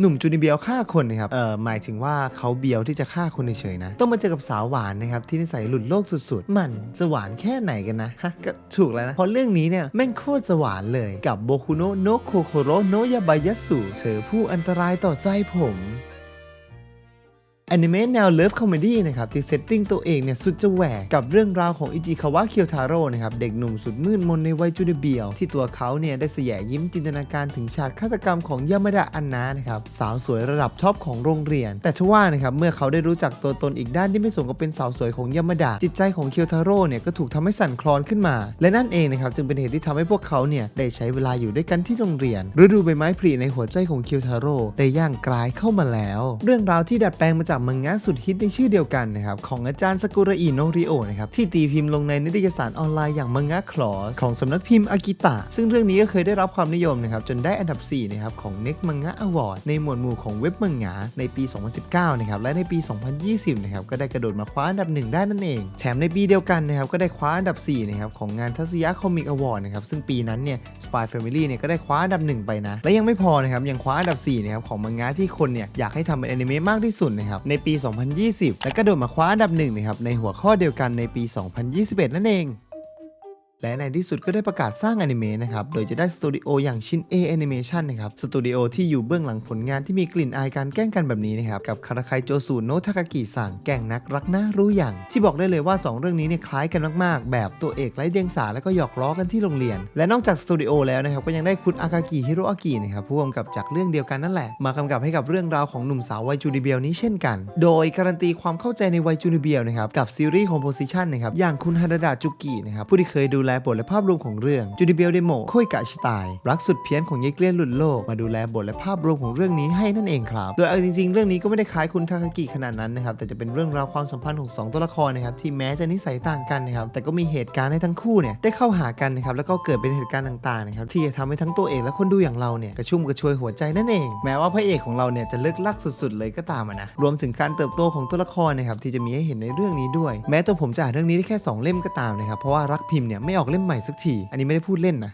หนุ่มจูนิเบียวฆ่าคนนะครับเอ่อหมายถึงว่าเขาเบียวที่จะฆ่าคนเฉยๆนะ ต้องมาเจอกับสาวหวานนะครับที่นิสัยหลุดโลกสุดๆ มันจะหวานแค่ไหนกันนะฮะก็ถูกแล้วนะเพราะเรื่องนี้เนี่ยแม่งโคตรจะหวานเลยกับโบคุโนะโนะโคโคโรโนยาบายาสุเธอผู้อันตรายต่อใจผม อนิเมะแนวเลิฟคอมเมดี้นะครับที่เซตติ้งตัวเองเนี่ยสุดจะแหวกกับเรื่องราวของอิจิคาวะเคียวทาโร่นะครับเด็กหนุ่มสุดมืดมนในวัยจุดเบียว ที่ตัวเขาเนี่ยได้เสียยิ้มจินตนาการถึงฉากฆาตกรรมของยามาดะอันนานะครับสาวสวยระดับท็อปของโรงเรียน แต่ทว่านะครับเมื่อเขาได้รู้จักตัวตนอีกด้านที่ไม่สมกับเป็นสาวสวยของยามาดะจิตใจของเคียวทาโร่เนี่ยก็ถูกทำให้สั่นคลอนขึ้นมา และนั่นเองนะครับจึงเป็นเหตุที่ทำให้พวกเขาเนี่ยได้ใช้เวลาอยู่ด้วยกันที่โรงเรียนฤดูใบไม้ผลิในหัวใจของเคียวทาโร่ได้ย่างกลายเข้ามาแล้ว เรื่องราวที่ดัดแปลงมาจากมังงะสุดฮิตในชื่อเดียวกันนะครับของอาจารย์สกุระอิโนริโอนะครับที่ตีพิมพ์ลงในนิตยสารออนไลน์อย่างมังงะคลอสของสำนักพิมพ์อากิตะ ซึ่งเรื่องนี้ก็เคยได้รับความนิยมนะครับจนได้อันดับ4นะครับของ Next Manga Award ในหมวดหมู่ของเว็บมังงะในปี 2019นะครับและในปี 2020นะครับก็ได้กระโดดมาคว้าอันดับหนึ่งได้นั่นเอง แถมในปีเดียวกันนะครับก็ได้คว้าอันดับ4นะครับของงานทัศยะคอมิกอวอร์ดนะครับซึ่งปีนั้นเนี่ย Spy Family เนี่ยก็ได้คว้าอันดับหนึ่งไปนะและยังไม่พอนะครับยังคว้าอันดับ4นะครับของมังงะที่คนเนี่ยอยากให้ทำเป็นอนิเมะมากที่สุดนะครับในปี 2020 และก็โดดมาคว้าอันดับหนึ่งนะครับในหัวข้อเดียวกันในปี 2021 นั่นเอง และในที่สุดก็ได้ประกาศสร้างอนิเมะนะครับ โดยจะได้สตูดิโออย่างชิน A Animation นนะครับ สตูดิโอที่อยู่เบื้องหลังผลงานที่มีกลิ่นอายการแกล้งกันแบบนี้นะครับ กับคาราคายโจซูโนะทากากิสั่งแกล้งนักรักหน้ารู้อย่าง ที่บอกได้เลยว่า 2 เรื่องนี้เนี่ยคล้ายกันมากๆ แบบตัวเอกไร้เดียงสาและก็หยอกล้อกันที่โรงเรียน และนอกจากสตูดิโอแล้วนะครับก็ยังได้คุณอากากิฮิโรอากินะครับผู้กำกับจากเรื่องเดียวกันนั่นแหละ มากำกับให้กับเรื่องราวของหนุ่มสาววัยจูนิเบียวนี้เช่นกัน โดยการันตีความเข้าใจในวัยจูนิเบียวนะครับกับซีรีส์คอมโพสิชันนะครับอย่างคุณฮาดาดะจุกินะครับผู้ที่เคยดูลบทและภาพรวมของเรื่องจูนิเบียวเดโมโคยกะชิตาย รักสุดเพี้ยนของยายเกลียนหลุดโลกมาดูแลบทและภาพรวมของเรื่องนี้ให้นั่นเองครับ โดยเอาจริงๆ เรื่องนี้ก็ไม่ได้คล้ายคุณทาคากิขนาดนั้นนะครับแต่จะเป็นเรื่องราวความสัมพันธ์ของสองตัวละครนะครับที่แม้จะนิสัยต่างกันนะครับแต่ก็มีเหตุการณ์ให้ทั้งคู่เนี่ยได้เข้าหากันนะครับแล้วก็เกิดเป็นเหตุการณ์ต่างๆนะครับที่จะทำให้ทั้งตัวเอกและคนดูอย่างเราเนี่ยกระชุ่มกระชวยหัวใจนั่นเอง แม้ว่าพระเอกของเราเนี่ยจะเลิกลักสุดๆ เลยก็ตามนะรวมถึงการเติบโตของตัวละครนะครับที่จะมีให้เห็นในเรื่องนี้ด้วย แม้ตัวผมจะอ่านเรื่องนี้ได้แค่สองเล่มก็ตามนะครับเพราะว่ารักพิมพ์เนี่ยไม่ออกเล่มใหม่สักที อันนี้ไม่ได้พูดเล่นนะ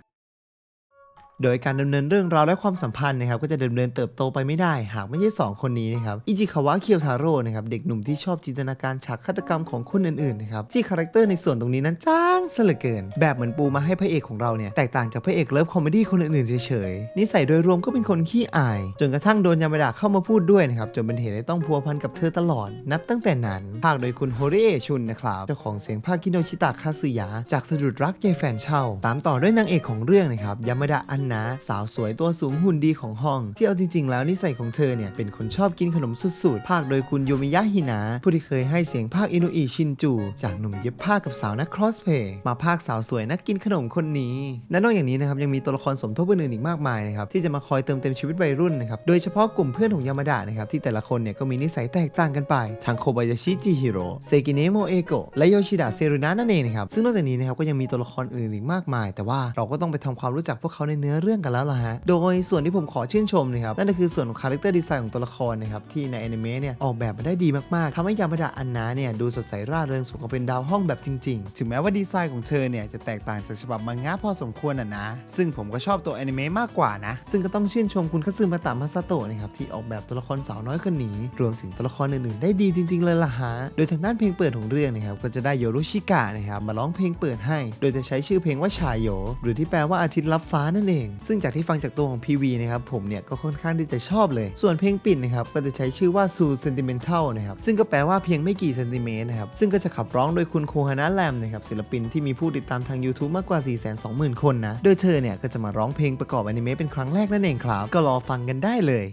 โดยการดำเนินเรื่องราวและความสัมพันธ์นะครับก็จะดำเนินเติบโตไปไม่ได้ หากไม่ใช่2คนนี้นะครับอิจิคาวะเคียวทาโร่นะครับเด็กหนุ่มที่ชอบจินตนาการฉากฆาตกรรมของคนอื่นๆนะครับที่คาแรคเตอร์ในส่วนตรงนี้นั้นจ้างซะเหลือเกิน แบบเหมือนปูมาให้พระเอกของเราเนี่ยแตกต่างจากพระเอกเลิฟคอมเมดี้คนอื่นๆเฉยๆนิสัยโดยรวมก็เป็นคนขี้อาย จนกระทั่งโดนยามาดะเข้ามาพูดด้วยนะครับจนเป็นเหตุให้ต้องพัวพันกับเธอตลอด นับตั้งแต่นั้นภาคโดยคุณโฮเรเอชุนนะครับเจ้าของเสียงภาคกิโนชิตะคาสึยะจากสะดุดรักยายแฟนเช่า ตามต่อด้วยนางเอกของเรื่องนะครับยามาดะอันนะ สาวสวยตัวสูงหุ่นดีของห้อง ที่เอาจริงๆ แล้วนิสัยของเธอเนี่ย เป็นคนชอบกินขนมสุดๆ ภาคโดยคุณโยมิยะฮินะ ผู้ที่เคยให้เสียงภาคอินุอิชินจู จากหนุ่มเย็บผ้ากับสาวนักครอสเพย์มาภาคสาวสวยนักกินขนมคนนี้ และนอกจากนี้นะครับยังมีตัวละครสมทบอื่นๆอีกมากมายนะครับที่จะมาคอยเติมเต็มชีวิตวัยรุ่นนะครับโดยเฉพาะกลุ่มเพื่อนของยามาดะนะครับที่แต่ละคนเนี่ยก็มีนิสัยแตกต่างกันไปทั้งโคบายาชิจิฮิโร่เซกิเนโมเอโกะและโยชิดะเซรุนะนั่นเองนะครับซึ่งนอกจากนี้นะครับก็ยังมีตัวละครอื่นอีกมากมาย แต่ว่าเราก็ต้องไปทำความรู้จักพวกเขาในเนื้อเรื่องกันแล้วล่ะฮะ โดยส่วนที่ผมขอชื่นชมนะครับนั่นก็คือส่วนของคาแรคเตอร์ดีไซน์ของตัวละครนะครับที่ในแอนิเมะเนี่ยออกแบบมาได้ดีมากๆทำให้ยามาดะอันนาเนี่ยดูสดใสร่าเริงสมกับเป็นดาวห้องแบบจริง ๆ ถึงแม้ว่าดีไซน์ของเธอเนี่ยจะแตกต่างจากฉบับมังงะพอสมควรอะนะ ซึ่งผมก็ชอบตัวแอนิเมะมากกว่านะ ซึ่งก็ต้องชื่นชมคุณคัตสึมาตะมาซาโตะนะครับที่ออกแบบตัวละครสาวน้อยคนนี้ รวมถึงตัวละครอื่นๆ ได้ดีจริง ๆ เลยล่ะฮะ โดยทางด้านเพลงเปิดของเรื่องนะครับก็จะได้โยรุชิกะนะครับมาร้องเพลงเปิดให้ โดยจะใช้ชื่อเพลงว่าชายโยหรือที่แปลว่าอาทิตย์รับฟ้านั่นเองซึ่งจากที่ฟังจากตัวของ PV นะครับผมเนี่ยก็ค่อนข้างที่จะชอบเลย ส่วนเพลงปิดนะครับก็จะใช้ชื่อว่า Su Sentimental นะครับซึ่งก็แปลว่าเพียงไม่กี่เซนติเมตรนะครับซึ่งก็จะขับร้องโดยคุณโคฮานะแลมนะครับศิลปินที่มีผู้ติดตามทาง YouTube มากกว่า 420,000 คนนะโดยเธอเนี่ยก็จะมาร้องเพลงประกอบอนิเมะเป็นครั้งแรกนั่นเองครับก็รอฟังกันได้เลย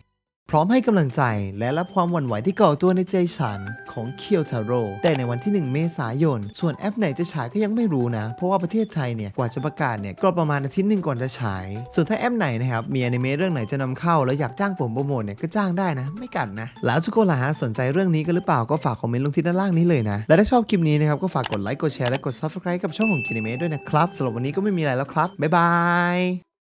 พร้อมให้กำลังใจและรับความหวั่นไหวที่ก่อตัวในใจฉันของเคียวทาโร่แต่ในวันที่ 1 เมษายน ส่วนแอปไหนจะฉายก็ยังไม่รู้นะ เพราะว่าประเทศไทยเนี่ย กว่าจะประกาศเนี่ยก็ประมาณอาทิตย์หนึ่งก่อนจะฉาย ส่วนถ้าแอปไหนนะครับ มีอนิเมะเรื่องไหนจะนำเข้า แล้วอยากจ้างผมโปรโมทเนี่ยก็จ้างได้นะ ไม่กัดนะ แล้วทุกคนล่ะฮะสนใจเรื่องนี้กันหรือเปล่าก็ฝากคอมเมนต์ลงที่ด้านล่างนี้เลยนะและถ้าชอบคลิปนี้นะครับก็ฝากกดไลค์กดแชร์และกด subscribe กับช่องของจินิเมะด้วยนะครับสำหรับวันนี้ก็ไม่มีอะไรแล้วครับบ๊ายบาย